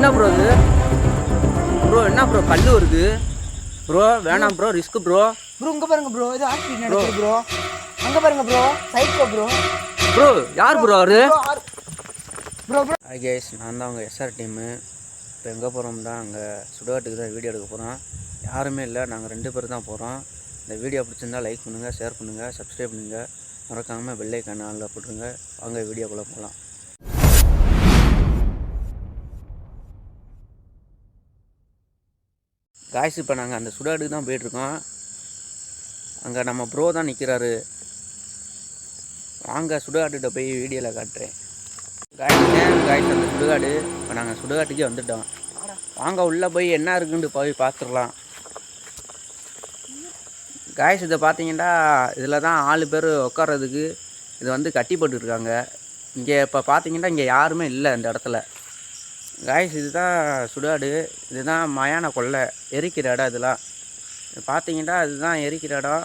என்ன ப்ரோ இது? ப்ரோ என்ன ப்ரோ கல் வருது. ப்ரோ வேணாம் ப்ரோ ரிஸ்க் ப்ரோ ப்ரோ இங்க பாருங்க ப்ரோ இது ஆக்சிடென்ட் நடக்குது ப்ரோ அங்க பாருங்க ப்ரோ சைக்கோ ப்ரோ ப்ரோ யார் ப்ரோ அவரு? ப்ரோ ப்ரோ ஹாய் கேஸ் நான் தான் உங்கள் எஸ்ஆர் டீமு இப்போ எங்கே போகிறோம் தான் அங்கே சுடுகாட்டுக்கு தான் வீடியோ எடுக்க போகிறோம் யாருமே இல்லை நாங்கள் ரெண்டு பேர் தான் போகிறோம் இந்த வீடியோ பிடிச்சிருந்தா லைக் பண்ணுங்கள் ஷேர் பண்ணுங்கள் சப்ஸ்கிரைப் பண்ணுங்கள் மறக்காமல் பெல்லை கண்ணாலில் போட்டுருங்க. வாங்க வீடியோக்குள்ளே போகலாம் காய்ஸ் இப்போ நாங்கள் அந்த சுடாடுக்கு தான் போயிட்டுருக்கோம். அங்கே நம்ம ப்ரோ தான் நிற்கிறாரு வாங்க சுடுகாட்டுகிட்ட போய் வீடியோவில் காட்டுறேன். காய்ஸ் காய்ஸ் அந்த சுடுகாடு இப்போ நாங்கள் சுடுகாட்டுக்கே வந்துட்டோம். வாங்க உள்ளே போய் என்ன இருக்குன்னு போய் பார்த்துடலாம். காய்ஸ் இதை பார்த்தீங்கன்னா இதில் தான் ஆளு பேர் உட்கார்றதுக்கு இது வந்து கட்டி போட்டுருக்காங்க இங்கே இப்போ பார்த்தீங்கன்னா இங்கே யாருமே இல்லை இந்த இடத்துல. காய்ஸ் இதுதான் சுடாடு இதுதான் மயான கொள்ளை. எரிக்கிற இடம் இதெல்லாம். பார்த்தீங்கன்னா அதுதான் எரிக்கிற இடம்.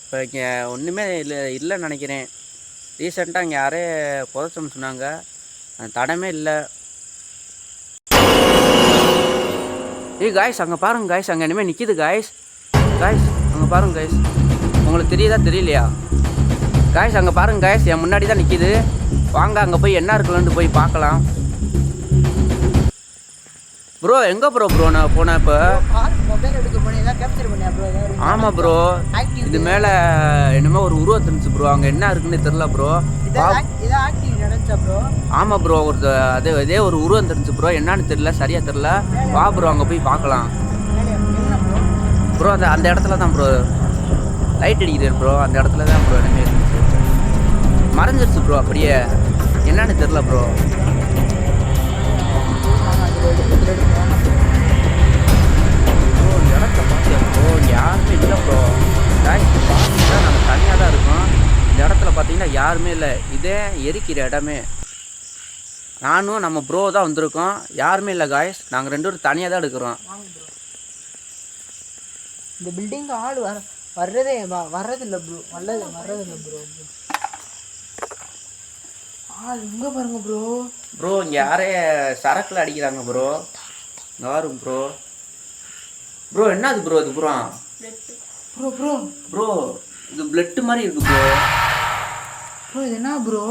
இப்போ இங்கே ஒன்றுமே இல்லை இல்லைன்னு நினைக்கிறேன். ரீசெண்டாக இங்கே யாரே புதைச்சோம்னு சொன்னாங்க. தடமே இல்லை. ஏய் காய்ஸ் அங்கே பாருங்க காய்ஸ் அங்கே இனிமேல் நிற்கிது காய்ஸ் காய்ஸ் அங்கே பாருங்க காய்ஸ் உங்களுக்கு தெரியுதா தெரியலையா? காய்ஸ் அங்கே பாருங்க காய்ஸ் என் முன்னாடி தான் நிற்கிது வாங்க அங்கே போய் என்ன இருக்குல்லன்ட்டு போய் பார்க்கலாம். ப்ரோ எங்கே ப்ரோ ப்ரோ நான் போனேன் இப்போ. மொபைல் எடுக்க போனீங்க எல்லாம் கேப்சர் பண்ணியா ப்ரோ ஆமாம் ப்ரோ ஆக்டிவ் இது மேலே என்னமோ ஒரு உருவம் தெரிஞ்சு ப்ரோ அங்கே என்ன இருக்குன்னு தெரில ப்ரோ நடந்துச்சா ப்ரோ ஆமாம் ப்ரோ ஒரு அதே இதே ஒரு உருவம் தெரிஞ்சு ப்ரோ என்னன்னு தெரியல சரியாக தெரில வா ப்ரோ அங்கே போய் பார்க்கலாம். ப்ரோ அந்த அந்த இடத்துல தான் ப்ரோ லைட் அடிக்கிறேன் ப்ரோ அந்த இடத்துல தான் ப்ரோ இனிமேல் இருந்துச்சு. மறைஞ்சிருச்சு ப்ரோ அப்படியே. என்னன்னு தெரில ப்ரோ ப்ரோ இடத்த பார்த்தியா ப்ரோ யாருமே இல்லை ப்ரோ பார்த்தீங்கன்னா நம்ம தனியாக தான் இருக்கோம் இந்த இடத்துல பார்த்தீங்கன்னா யாருமே இல்லை இதே எரிக்கிற இடமே நானும் நம்ம ப்ரோ தான் வந்திருக்கோம். யாருமே இல்லை காய்ஸ் நாங்கள் ரெண்டு பேரும் தனியாக தான் எடுக்கிறோம். இந்த பில்டிங் ஆள் வர வர்றதே வர்றதில்லை ப்ரோ வர்றது வர்றதில்ல ப்ரோ ஆள் இங்க பாருங்க ப்ரோ ப்ரோ இங்கே யாரே சரக்குல அடிக்கிறாங்க ப்ரோ வரும் ப்ரோ ப்ரோ என்னது ப்ரோ இது ப்ரோ? ப்ரோ ப்ரோ ப்ரோ இது பிளட்டு மாதிரி இருக்கு ப்ரோ ப்ரோ இது என்ன ப்ரோ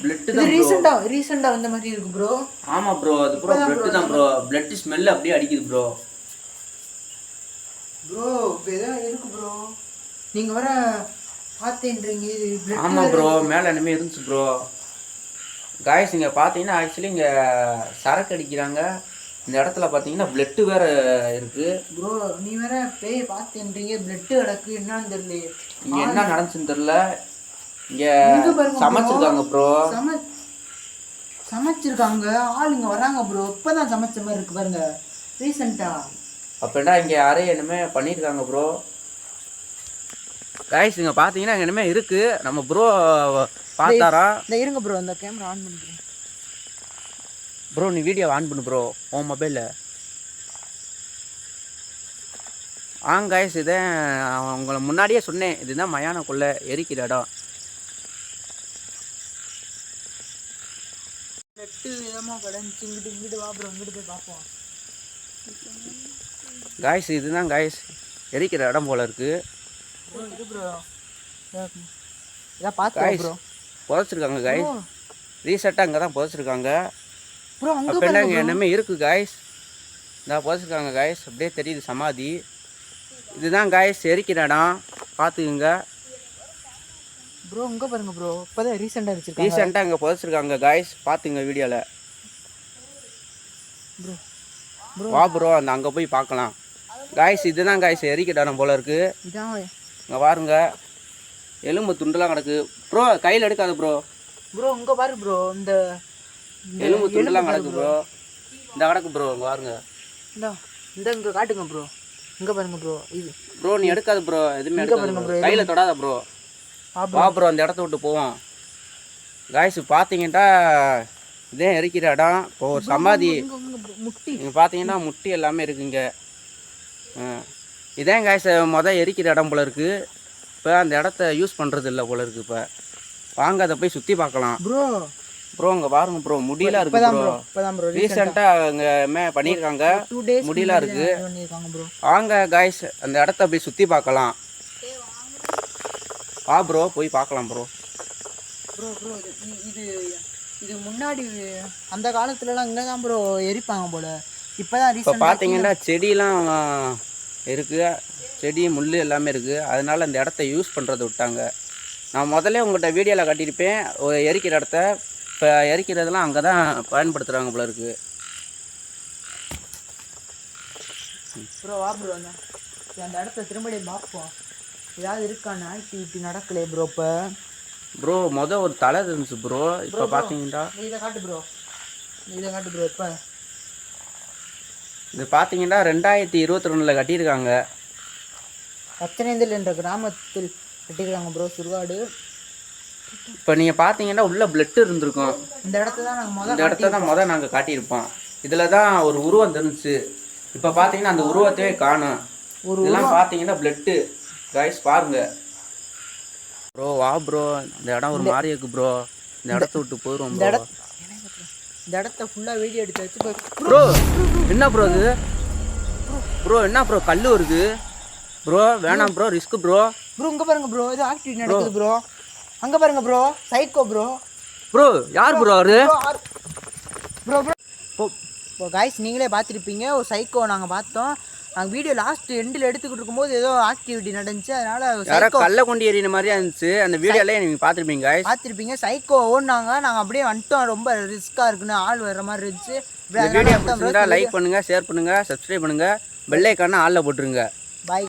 பிளட்டு தான் ரீசெண்டா ரீசெண்டா வந்த மாதிரி இருக்கு ப்ரோ ஆமாம் ப்ரோ அது ப்ரோ பிளட்டு தான் ப்ரோ பிளட் ஸ்மெல் அப்படியே அடிக்குது ப்ரோ ப்ரோ இப்போ ஏதோ இருக்கு ப்ரோ நீங்க வர பார்த்தேன்றீங்க இது ஆமாம் ப்ரோ மேலே இனிமேல் இருந்துச்சு ப்ரோ காய்ஸ் இங்கே பார்த்தீங்கன்னா ஆக்சுவலி இங்கே சரக்கு அடிக்கிறாங்க. இந்த இடத்துல பார்த்தீங்கன்னா பிளட்டு வேற இருக்குது ப்ரோ நீ வேற பேய் பார்த்தேன்றீங்க பிளட் கிடக்கு. என்னன்னு தெரியல இங்கே என்ன நடந்துச்சுன்னு தெரில இங்கே. சமைச்சிருக்காங்க ப்ரோ சம சமைச்சிருக்காங்க. ஆள் இங்க வராங்க ப்ரோ இப்பதான் சமைச்ச மாதிரி இருக்கு பாருங்க. ரீசெண்டா அப்படின்னா இங்கே யாரையும் என்னமே பண்ணியிருக்காங்க ப்ரோ கைஸ் இங்கே பார்த்தீங்கன்னா இங்கே என்னமே இருக்குது நம்ம ப்ரோ பார்த்தாரா? இந்த இருங்க ப்ரோ இந்த கேமரா ஆன் பண்ணிக்கிறேன் ப்ரோ நீ வீடியோ ஆன் பண்ணு ப்ரோ உன் மொபைலில் ஆ கைஸ் இதே உங்களை முன்னாடியே சொன்னேன். இதுதான் மயானக்குள்ளே எரிக்கிற இடம். கிடந்துச்சு இங்கிட்டு இங்கிட்டு வா ப்ரோ இங்கிட்டு போய் பார்ப்போம். காய்ஸ் இதுதான் காய்ஸ் எரிக்கிற இடம் போல இருக்குது இதான் பார்த்தோம் காய்ஸ் ப்ரோ புதைச்சிருக்காங்க காய்ஸ் ரீசெண்டாக அங்கே தான் புதைச்சிருக்காங்க. ப்ரோ அங்க அப்போ என்ன இங்கே என்னமே இருக்குது காய்ஸ் இந்த புதைச்சிருக்காங்க காய்ஸ் அப்படியே தெரியுது சமாதி. இதுதான் காய்ஸ் எரிக்கிற இடம். பார்த்துக்குங்க ப்ரோ இங்க பாருங்க ப்ரோ இப்பதான் ரீசெண்டா வச்சிருக்காங்க. ரீசெண்டாக இங்கே புதைச்சிருக்காங்க காய்ஸ் பார்த்துங்க வீடியோவில் ப்ரோ ப்ரோ வா ப்ரோ அந்த அங்கே போய் பார்க்கலாம் காய்ஸ் இதுதான் காய்ஸ் எரிக்கிற இடம் போல இருக்குது இதான் இங்கே பாருங்க. எலும்பு துண்டுலாம் கிடக்கு. ப்ரோ கையில் எடுக்காத ப்ரோ ப்ரோ இங்க பாரு ப்ரோ இந்த எலும்பு துண்டுலாம் கிடக்கு ப்ரோ இந்த கிடக்கு ப்ரோ இங்கே பாருங்க. இந்த இந்த இங்க காட்டுங்க ப்ரோ இங்க பாருங்க ப்ரோ இது. ப்ரோ நீ எடுக்காத ப்ரோ எதுவுமே எடுக்காத பாருங்க ப்ரோ கையில் தொடாத ப்ரோ வா ப்ரோ அந்த இடத்த விட்டு போவோம். காய்ஸ் பார்த்தீங்கன்னா இதே எரிக்கிற இடம். இப்போ ஒரு சமாதி இங்கே பார்த்தீங்கன்னா முட்டி எல்லாமே இருக்குங்க. ஆ. இதான் காய்ஸ் மொதல் எரிக்கிற இடம் போல இருக்குது இப்போ அந்த இடத்த யூஸ் பண்ணுறது இல்லை போல இருக்குது இப்போ. வாங்க அதை போய் சுற்றி பார்க்கலாம். ப்ரோ ப்ரோ இங்கே பாருங்க ப்ரோ முடியலாம் இருக்கு இப்பதான் ப்ரோ ரீசெண்டாக இங்கே மே பண்ணியிருக்காங்க முடியலாம் இருக்கு. பண்ணியிருக்காங்க ப்ரோ வாங்க காய்ஸ் அந்த இடத்த போய் சுற்றி பார்க்கலாம். வா ப்ரோ போய் பார்க்கலாம் ப்ரோ ப்ரோ ப்ரோ இது இது முன்னாடி அந்த காலத்துலலாம் இங்கே தான் ப்ரோ எரிப்பாங்க போல. இப்போதான் இப்போ ரீசெண்டாக பார்த்தீங்கன்னா செடியெலாம் இருக்குது செடி முள் எல்லாமே இருக்குது அதனால அந்த இடத்த யூஸ் பண்ணுறத விட்டாங்க. நான் முதல்ல உங்கள்கிட்ட வீடியோவில் காட்டியிருப்பேன். ஒரு எரிக்கிற இடத்த. இப்போ எரிக்கிறதெல்லாம் அங்கே தான் பயன்படுத்துகிறாங்க போல இருக்குது ப்ரோ வா ப்ரோ அந்த அந்த இடத்த திரும்படி பார்ப்போம். ஏதாவது இருக்கான? ஆக்டிவிட்டி நடக்கலையே ப்ரோ இப்போ. ப்ரோ மொதல் ஒரு தலை இருந்துச்சு ப்ரோ இப்போ பார்த்தீங்கன்னா இதை காட்டு ப்ரோ இதை காட்டு ப்ரோ இப்போ. இது பார்த்தீங்கன்னா ரெண்டாயிரத்தி இருபத்தி ரெண்டில் கட்டியிருக்காங்க. பச்சனைந்தில் என்ற கிராமத்தில் கட்டியிருக்காங்க ப்ரோ சுடுகாடு. இப்போ நீங்கள் பார்த்தீங்கன்னா உள்ள பிளட் இருந்திருக்கும். இந்த இடத்த தான் நாங்கள் இந்த முதல் இடத்த தான் முதல் நாங்கள் காட்டியிருப்போம். இதில் தான் ஒரு உருவம் தெரிஞ்சுச்சு இப்போ பார்த்தீங்கன்னா அந்த உருவத்தையே காணும். இதெல்லாம் பார்த்தீங்கன்னா பிளட்டு கைஸ் பாருங்க. ப்ரோ வா ப்ரோ இந்த இடம் ஒரு மாதிரி இருக்கு ப்ரோ இந்த இடத்த விட்டு போயிடும் ப்ரோ இந்த இடத்த ஃபுல்லாக வீடியோ எடுத்து வச்சு ப்ரோ என்ன ப்ரோ இது ப்ரோ என்ன ப்ரோ கல் வருது. ப்ரோ வேணாம் ப்ரோ ரிஸ்க் ப்ரோ ப்ரோ இங்கே பாருங்க ப்ரோ இது ஆக்டிவிட்டி நடக்குது ப்ரோ அங்கே பாருங்க ப்ரோ சைக்கோ ப்ரோ ப்ரோ யார் ப்ரோ அவரு? ப்ரோ ப்ரோ இப்போ காய்ஸ் நீங்களே பார்த்துருப்பீங்க. ஒரு சைக்கோ நாங்கள் பார்த்தோம். நாங்கள் வீடியோ லாஸ்ட் எண்டில் எடுத்துக்கிட்டு இருக்கும்போது ஏதோ ஆக்டிவிட்டி நடந்துச்சு. அதனால யாரோ கல்ல கொண்டு எறின மாதிரியா இருந்துச்சு. அந்த வீடியோல நீங்க பார்த்துருப்பீங்க. பார்த்துருப்பீங்க. சைக்கோ ஓடினாங்க. நாங்கள் அப்படியே வந்துட்டோம். ரொம்ப ரிஸ்க்காக இருக்குன்னு ஆள் வர்ற மாதிரி இருந்துச்சு. வீடியோ லைக் பண்ணுங்க ஷேர் பண்ணுங்க சப்ஸ்கிரைப் பண்ணுங்க. பெல் ஐக்கான ஆளில் போட்டுருங்க. பாய்